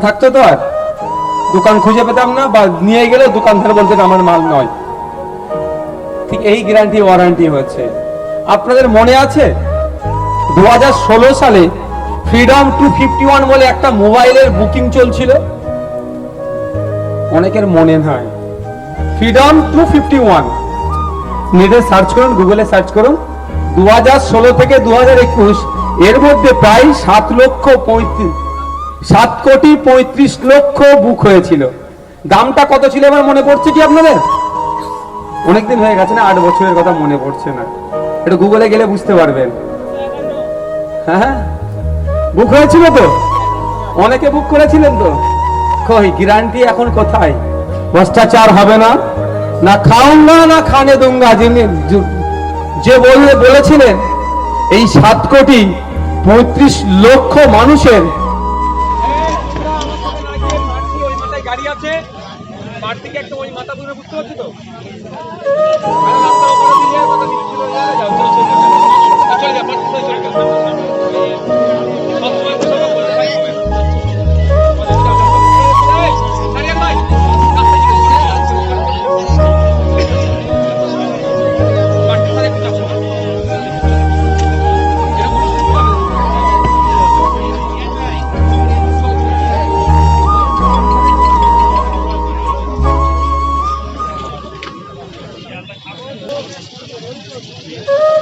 থাকতো তো আর। দোকান খুঁজে পেতাম না বা নিয়ে গেলে দোকানদার বলতে আমার মাল নয়। ঠিক এই গ্যারান্টি ওয়ারান্টি হয়েছে। আপনাদের মনে আছে? দু সালে ফ্রিডম টু ফিফটি ওয়ান বলে একটা মোবাইলের বুকিং চলছিল? অনেকের মনে হয়। ফ্রিডম টু ফিফটি ওয়ান নেটে সার্চ করুন গুগলে সার্চ করুন। দু থেকে দু এর মধ্যে প্রায় সাত লক্ষ পঁয়ত্রিশ সাত কোটি পঁয়ত্রিশ লক্ষ বুক হয়েছিল। দামটা কত ছিল এবার মনে পড়ছে কি আপনাদের? অনেকদিন হয়ে গেছে না, আট বছরের কথা মনে পড়ছে না। এটা গুগলে গেলে বুঝতে পারবেন। হ্যাঁ বুক হয়েছিল তো? অনেকে বুক করেছিলেন তো? কই গ্যারান্টি এখন কোথায়? ভ্রষ্টাচার হবে না? না খাউঙ্গা না খানে দুঙ্গা, যিনি যে- বললে, বলেছিলেন, এই সাত কোটি পঁয়ত্রিশ লক্ষ মানুষের গাড়ি আছে। বাড়ি থেকে একটা ওই মাথা পুরো বুঝতে পারছি তো? Ooh.